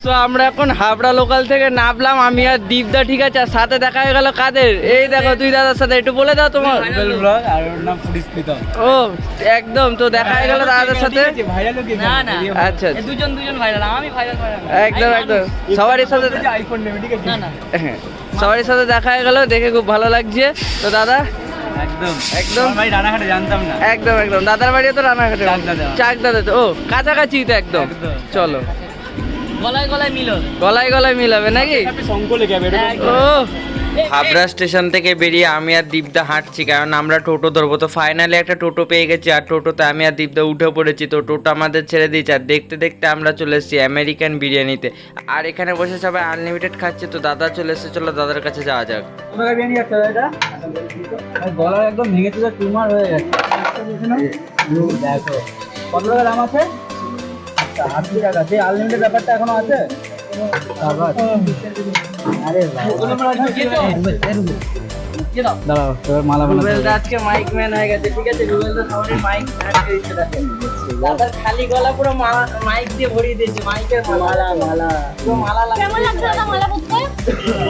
তো আমরা এখন হাবড়া লোকাল থেকে নামলাম আমি আর দীপদা ঠিক আছে? আর সাথে দেখা হয়ে গেল কাদের? এই দেখো তুই দাদার সাথে। একটু বলে দাও তোমার। আর ওর নাম ও একদম তো দেখা হয়ে গেল দাদার সাথে। না, না। আচ্ছা দুজন দুজন ভাইরাল আমি ভাইরাল ভাইরাল একদম একদম। সবারই সাথে আইফোন নেবে ঠিক আছে? না না। হ্যাঁ সবারই সাথে দেখা হয়ে গেল দেখে খুব ভালো লাগছে। তো দাদা? একদম। একদম। ভাই রানাঘাটে জানতাম না। একদম একদম। দাদার বাড়ি তো রানাঘাটে। চাক দাদা। তো। ও কাছাকাছি তো একদম। চলো। গলায় গলায় মিলো গলায় গলায় মিলাবে নাকি? যাবে ও। হাবড়া স্টেশন থেকে বেরিয়ে আমি আর দীপদা হাঁটছি কারণ আমরা টোটো ধরবো। তো ফাইনালি একটা টোটো পেয়ে গেছি আর টোটোতে আমি আর দীপদা উঠে পড়েছি। তো টোটো আমাদের ছেড়ে দিয়েছে আর দেখতে দেখতে আমরা চলে এসেছি আমেরিকান বিরিয়ানিতে। আর এখানে বসে সবাই আনলিমিটেড খাচ্ছে তো দাদা চলে এসেছে চলো দাদার কাছে যাওয়া যাক। তোমরা বিরিয়ানি একটা এটা? আর গলা একদম ভেঙে চলে টিউমার হয়ে গেছে। কত টাকা দাম আছে? আচ্ছা আশি টাকা সেই আনলিমিটেড ব্যাপারটা এখনও আছে আরে দাঁড়াও তোর মালা বানাতে রুবেল হবে। দা আজকে মাইক ম্যান হয়ে গেছে ঠিক আছে? রুবেল দা সবারই মাইক দাদার খালি গলা পুরো মাইক দিয়ে ভরিয়ে দিয়েছে মাইকের মালা। মালা পুরো মালা কেমন লাগছে দাদা মালা পরতে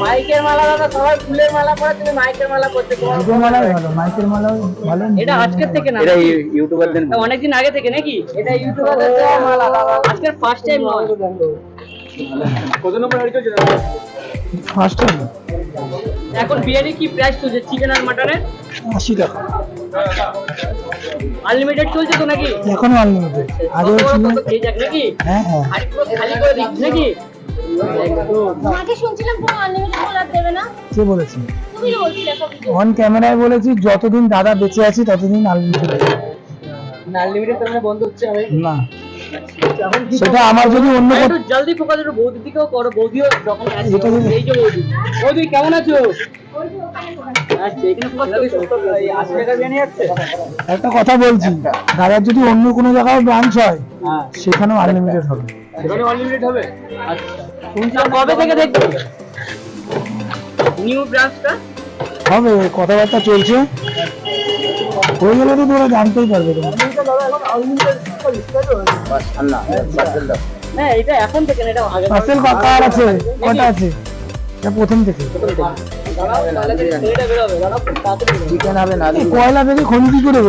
মাইকের মালা দাদা সবাই ফুলের মালা পরে তুমি মাইকের মালা করতে দুটো মালাই ভালো মাইকের মালাও ভালো। এটা আজকের থেকে না? এটা ইউটিউবারদের অনেকদিন আগে থেকে নাকি? এটা ইউটিউবারদের দেওয়া মালা দাদা। আজকের ফার্স্ট টাইম নয় কত নম্বর গাড়ি চলছে ফার্স্ট এখন বিরিয়ানি কি প্রাইস চলছে? চিকেন আর মাটনের আশি টাকা। আনলিমিটেড চলছে তো নাকি? এখনও আনলিমিটেড আগে যাক নাকি? হ্যাঁ হ্যাঁ। আর পুরো খালি করে দিচ্ছি নাকি? শুনছিলাম পুরো আনলিমিটেড বলার দেবে না। কে বলেছি? তুমি বলছিলে অন ক্যামেরায় বলেছি যতদিন দাদা বেঁচে আছি ততদিন আনলিমিটেড না আনলিমিটেড তার মানে বন্ধ হচ্ছে আমি না। সেটা আমার যদি অন্য একটু জলদি ফোকাস একটু বৌদির দিকেও করো বৌদিও যখন আসছে এই যে বৌদি। বৌদি কেমন আছো? আচ্ছা একটা কথা বলছি দাদার যদি অন্য কোনো জায়গায় ব্রাঞ্চ হয় সেখানেও আনলিমিটেড হবে। সেখানে আনলিমিটেড হবে? তা কবে থেকে দেখছ? নিউ ব্রাঞ্চটা হবে কথাবার্তা চলছে। হয়ে গেলে তো তোরা জানতেই পারবে তোমরা হ্যাঁ এটা এখন থেকে না এটা পার্সেল কার আছে? কটা আছে? এটা প্রথম থেকে। কয়লা থেকে খনি কি করে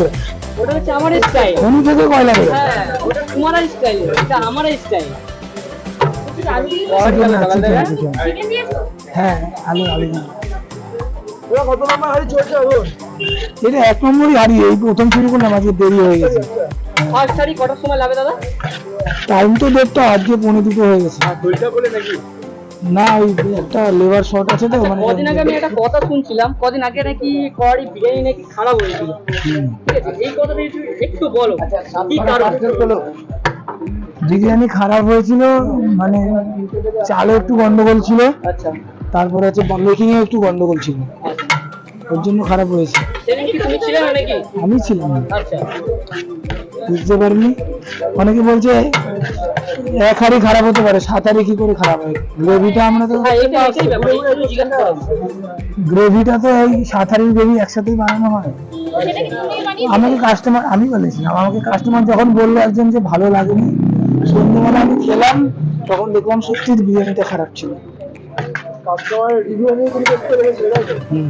ওটা হচ্ছে আমার স্টাইল খনি থেকে কয়লা হ্যাঁ ওটা তোমার স্টাইল এটা আমার স্টাইল হ্যাঁ আলু এটা এক নম্বরই হারিয়ে এই প্রথম শুরু করলাম আজকে দেরি হয়ে গেছে। ফার্স্ট শাড়ি কটার সময় লাগে দাদা? টাইম তো দেড়টা আজকে পৌনে দুটো হয়ে গেছে। না ওই একটা লেবার শর্ট আছে তো মানে কদিন আগে আমি একটা কথা শুনছিলাম কদিন আগে নাকি কড়াই বিরিয়ানি নাকি খারাপ হয়েছিল। হুম। ঠিক আছে এই কথাটা একটু একটু বলো কি কারণ? বিরিয়ানি খারাপ হয়েছিল মানে চালে একটু গন্ডগোল ছিল। আচ্ছা। তারপরে হচ্ছে মেকিং এ একটু গন্ডগোল ছিল। ওর জন্য খারাপ হয়েছে। আমি ছিলাম। আচ্ছা। বুঝতে পারিনি। অনেকে বলছে এক হাড়ি খারাপ হতে পারে সাত হাড়ি কি করে খারাপ হয়? গ্রেভিটা আমরা তো হ্যাঁ গ্রেভিটা তো এই সাত হাড়ির গ্রেভি একসাথেই বানানো হয়। আমাকে কাস্টমার আমি বলেছিলাম আমাকে কাস্টমার যখন বলল একজন যে ভালো লাগেনি সন্ধ্যেবেলা আমি খেলাম তখন দেখলাম সত্যি বিরিয়ানিটা খারাপ ছিল। কাস্টমার রিভিউ আমি হুম।